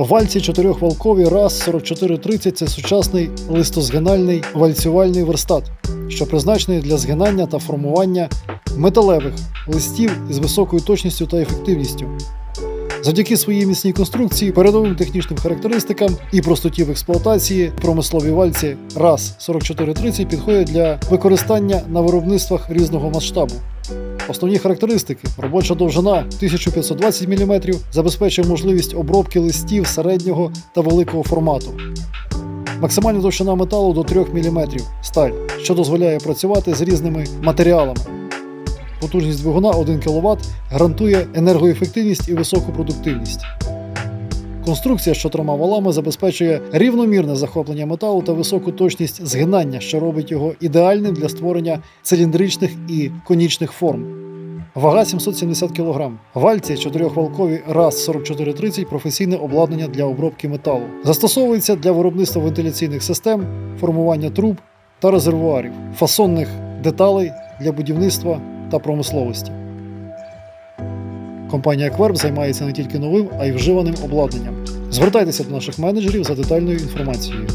Вальці чотирьохвалкові РАС 4430 це сучасний листозгинальний вальцювальний верстат, що призначений для згинання та формування металевих листів із високою точністю та ефективністю. Завдяки своїй міцній конструкції, передовим технічним характеристикам і простоті в експлуатації, промислові вальці РАС 4430 підходять для використання на виробництвах різного масштабу. Основні характеристики: робоча довжина 1520 мм забезпечує можливість обробки листів середнього та великого формату. Максимальна товщина металу до 3 мм сталь, що дозволяє працювати з різними матеріалами. Потужність двигуна 1 кВт гарантує енергоефективність і високу продуктивність. Конструкція з чотирма валами забезпечує рівномірне захоплення металу та високу точність згинання, що робить його ідеальним для створення циліндричних і конічних форм. Вага 770 кг. Вальці чотирьохвалкові РАС 4430 професійне обладнання для обробки металу. Застосовується для виробництва вентиляційних систем, формування труб та резервуарів, фасонних деталей для будівництва та промисловості. Компанія Кверб займається не тільки новим, а й вживаним обладнанням. Звертайтеся до наших менеджерів за детальною інформацією.